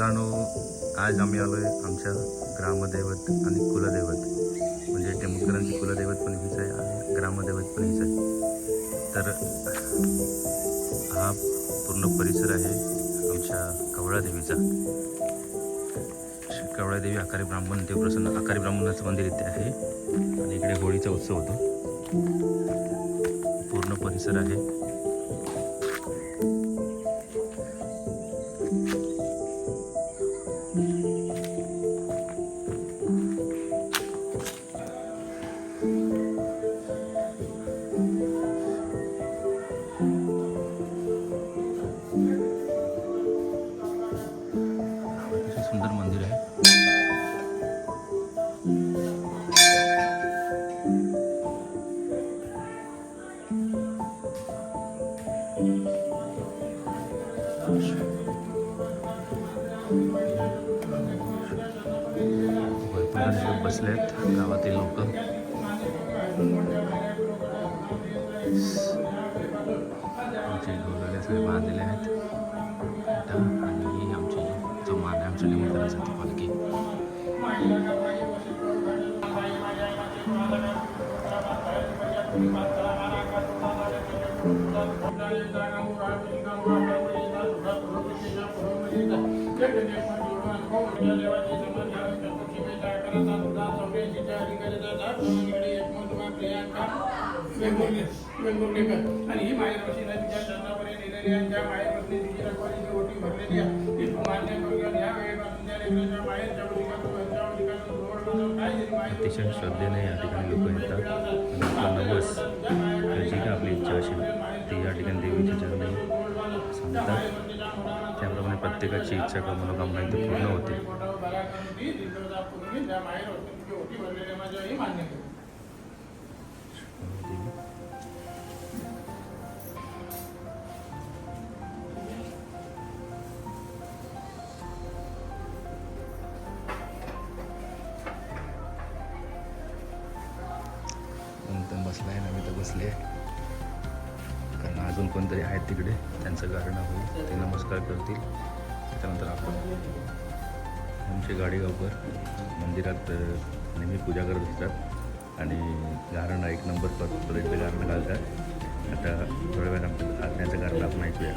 मित्रांनो आज आम्ही आलो आहे आमच्या ग्रामदैवत आणि कुलदैवत. म्हणजे टेंबूकरांची कुलदैवत पण हीच आहे आणि ग्रामदैवत पण हीच आहे. तर हा पूर्ण परिसर आहे आमच्या कवळादेवीचा. श्री कवळादेवी आकारी ब्राह्मण देवप्रसन्न आकारी ब्राह्मणाचं मंदिर इथे आहे. आणि इकडे होळीचा उत्सव होतो. पूर्ण परिसर आहे. भरपूर बसले आहेत गावातील लोक. आमचे गौरवले सगळे बांधलेले आहेत. आणि ही आमची जो मान आहे आमच्या निमंत्रणाचा ती पालखी. अतिशय श्रद्धेने या ठिकाणी लोक नवस जी काय आपली इच्छा ती या ठिकाणी देवीच्या चरणी सांगतात त्याप्रमाणे प्रत्येकाची इच्छा का मनोकामना इथे पूर्ण होते कोणतरी आहेत तिकडे त्यांचं गारणं होईल ते नमस्कार करतील. त्याच्यानंतर आपण आमचे गाडीगावकर मंदिरात नेहमी पूजा करत असतात. आणि गारणं एक नंबर पर पर्यंत गारणं घालतात. आता थोड्या वेळात आपलं आज्ञाचं गारणं आपण ऐकूया.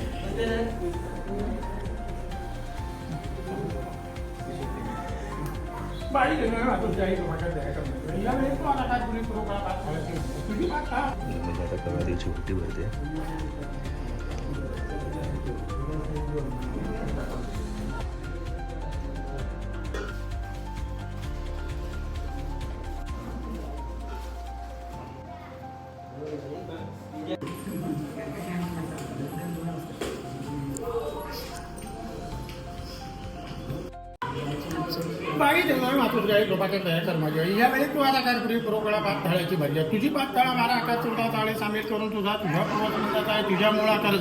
आता कवारीची उलटी भरते. बाई देणार मातूस गाई लोकांच्या दया कर माझ्या या वेळी तू आता काय पुढे पुरोगाळा थाळ्याची भरली आहे. तुझी पात थाळा मारा आकार चौदा थाळे सामील करून तुझा तुझ्या पूर्वसंगत आहे तुझ्या मूळ आकार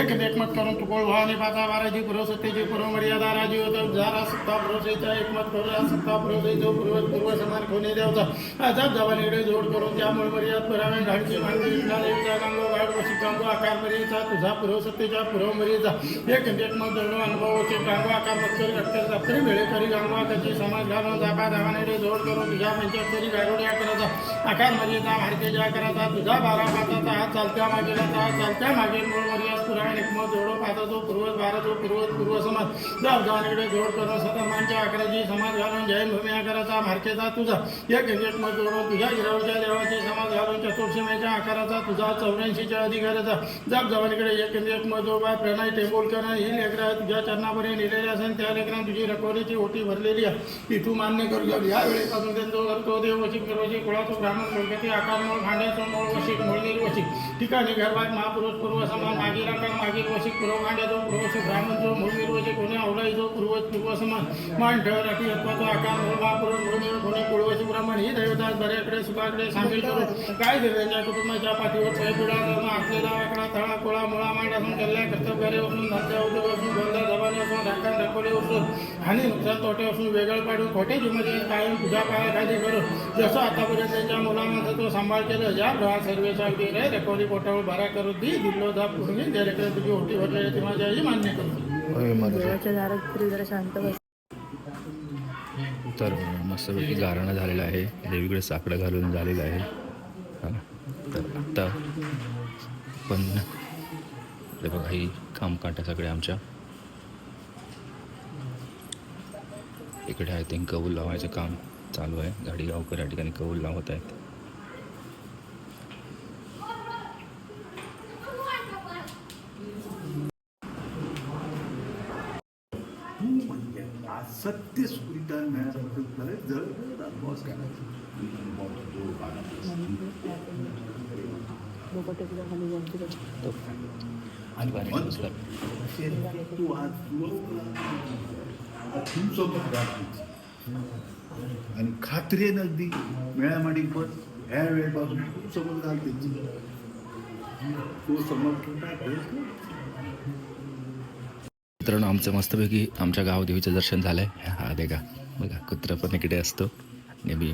एक एकमत करून तू कोळ भावाने पाचा बाराची पुरवसत्तेची पूर्वमर्यादा राजी होतं जारा सत्ता पुरवसेचा एकमत करून सत्ता पुरवसे जो पूर्व पूर्व समान कोणी देवचा अजाब जवानीकडे जोड करून त्या मूळ मर्याद पुरावे घाडची मांडवी विठ्ठला गांगो गाड वशी गांगो आकार मर्याचा तुझा पुरवसत्तेच्या पूर्वमर्यादा एक एकमत धरणं अनुभव होते गांगो आकार मत्सरी अक्षर दप्तरी वेळेकरी गांगो आकाची समाज घालून जागा दावानेकडे जोड करून तुझ्या पंच्याहत्तरी गारुड्या आकाराचा आकार मर्यादा भारतीय आकाराचा तुझा बारा पाताचा हात चालत्या मागेला हात चालत्या मागे मूळ मर्याद पुराण एकमत जोडो पाचा तो पूर्वज भारत जो पूर्वज पूर्व समाज. जाव जाणीकडे जोड करून सतमानच्या आकाराची समाज घालून जैन भूमी आकाराचा भारतीयचा तुझा. एक एकमत जोडो तुझ्या गिरावच्या देवाची समाज घालून चतुर्सीमेच्या आकाराचा तुझा चौऱ्याऐंशीच्या अधिकाराचा. जाब जवानीकडे एक एकमत जोडा प्रणय टेंबोलकर ही लेकरं तुझ्या चरणापर्यंत लिहिलेली असेल त्या लेकरांना तुझी रखवलीची ओटी भरलेली आहे. पिठू मान्य करू घ्यावी या वेळेपासून त्यांचं करतो देव वशिक निर्वशिक कुळाचं ब्राह्मण कोलकती आकार मूळ भांड्याचं मूळ वशिक मूळनीर वशिक ठिकाणी गर्भात महापुरुष पूर्व समान मागील आकार मागील वशिक पूर्व भांड्याचो पूर्वशिक ब्राह्मण जो मूळ निर्वशिक कोणी आवडायचो पूर्वज पूर्व समान मान ठेव राखी तत्वाचा आकार मूळ महापुरुष मूळनीर कोणी पूर्व ही दैवतात बऱ्याकडे सुखाकडे सामील करून काय दिलं त्यांच्या कुटुंबाच्या पाठीवर स्वयंपिढा धर्म आपलेला आकडा तळा कोळा मुळा मांड असून कल्ल्या कर्तव्यारे असून धंद्या उद्योग असून गोंधळ दबाने असून ढाका ढकोले असून आणि नुकसान तोटे असून वेगळं पाडून खोटे जिमध्ये कायम तुझ्या पायाखाली करून जसं आतापर्यंत त्यांच्या मुलांना तो सांभाळ केलं ज्या ग्रहा सर्वेचा रे रेकॉर्डी पोटावर भरा करून दी दिल्लो दा पूर्ण ज्या रेकडे तुझी ओटी भरलेली ती माझ्या आई मान्य करतो मराठी. देवाच्या दारात तरी जरा शांत बस तर मस्तपैकी गारणं झालेलं आहे. देवीकडे साकडं घालून झालेलं आहे. तर आत्ता पण ते बघा ही कामकाटा सगळे आमच्या. इकडे आय थिंक कौल लावायचं काम चालू आहे. गाडी गावकर या ठिकाणी कौल लावत आहेत. सत्य सुविधा मिळाल्याबद्दल जर बॉस आणि तू आज आणि खात्री आहे नगदी मेळामाडी पण ह्या वेळेपासून तुमसोबत घालते तो समोर काय मित्रांनो आमचं मस्तपैकी आमच्या गावदेवीचं दर्शन झालंय. हा देगा बघा कुत्रा पण इकडे असतो. नेहमी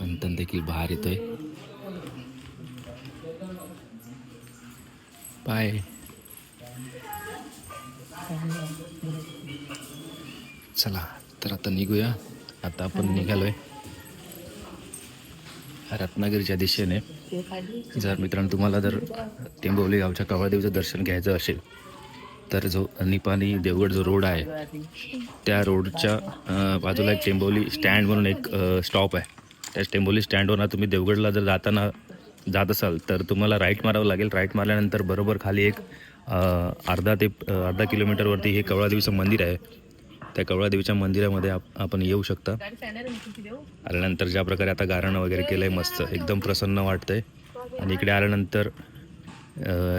मंथन देखील बाहेर येतोय. पाय. चला तर आता निघूया. आता आपण निघालोय. रत्नागिरीच्या दिशेने. जर मित्रांनो तुम्हाला जर टेंबवली गावच्या कवळदेवीचं दर्शन घ्यायचं असेल तर जो निपाणी देवगड जो रोड आहे त्या रोडच्या बाजूला एक टेंबोली स्टँड म्हणून एक स्टॉप आहे. त्या टेंबोली स्टँडवरनं तुम्ही देवगडला जर जाताना जात असाल तर तुम्हाला राईट मारावं लागेल. राईट मारल्यानंतर बरोबर खाली एक अर्धा ते अर्धा किलोमीटरवरती हे कवळादेवीचं मंदिर आहे. त्या कवळादेवीच्या मंदिरामध्ये आप आपण येऊ शकता. आल्यानंतर ज्या प्रकारे आता गारणं वगैरे केलं आहे मस्त एकदम प्रसन्न वाटतंय. आणि इकडे आल्यानंतर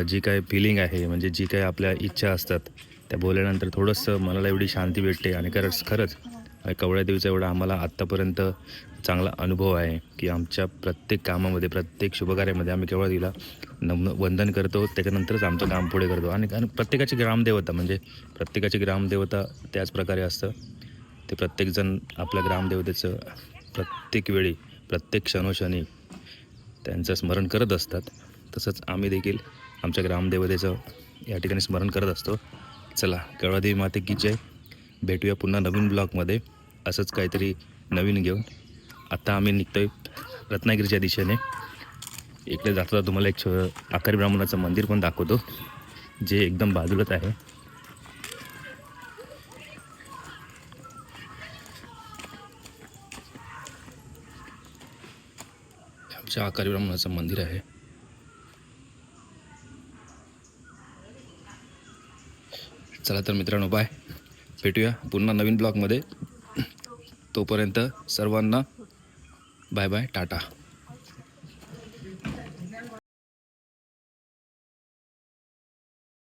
जी काय फिलिंग आहे म्हणजे जी काय आपल्या इच्छा असतात त्या बोलल्यानंतर थोडंसं मनाला एवढी शांती भेटते. आणि खरंच खरंच कवळ्या देवीचा एवढा आम्हाला आत्तापर्यंत चांगला अनुभव आहे की आमच्या प्रत्येक कामामध्ये प्रत्येक शुभकार्यामध्ये आम्ही केवळ तिला नम वंदन करतो. त्याच्यानंतरच आमचं काम पुढे करतो. आणि आणि प्रत्येकाची ग्रामदेवता म्हणजे प्रत्येकाची ग्रामदेवता त्याच प्रकारे असतं. ते प्रत्येकजण आपल्या ग्रामदेवतेचं प्रत्येक वेळी प्रत्येक क्षणोक्षणी त्यांचं स्मरण करत असतात. तसंच आम्ही देखील आमच्या ग्रामदेवतेचं या ठिकाणी स्मरण करत असतो. चला केळवादेवी माते की जय. भेटूया पुन्हा नवीन ब्लॉगमध्ये. असंच काहीतरी नवीन घेऊन. आता आम्ही निघतोय रत्नागिरीच्या दिशेने. इकडे जाता तुम्हाला एक छ आकारी ब्राह्मणाचं मंदिर पण दाखवतो जे एकदम बाजूलाच आहे. आमच्या आकारी ब्राह्मणाचं मंदिर आहे. चला तर मित्रांनो बाय भेटूया पुन्हा नवीन ब्लॉगमध्ये. तोपर्यंत सर्वांना बाय बाय टाटा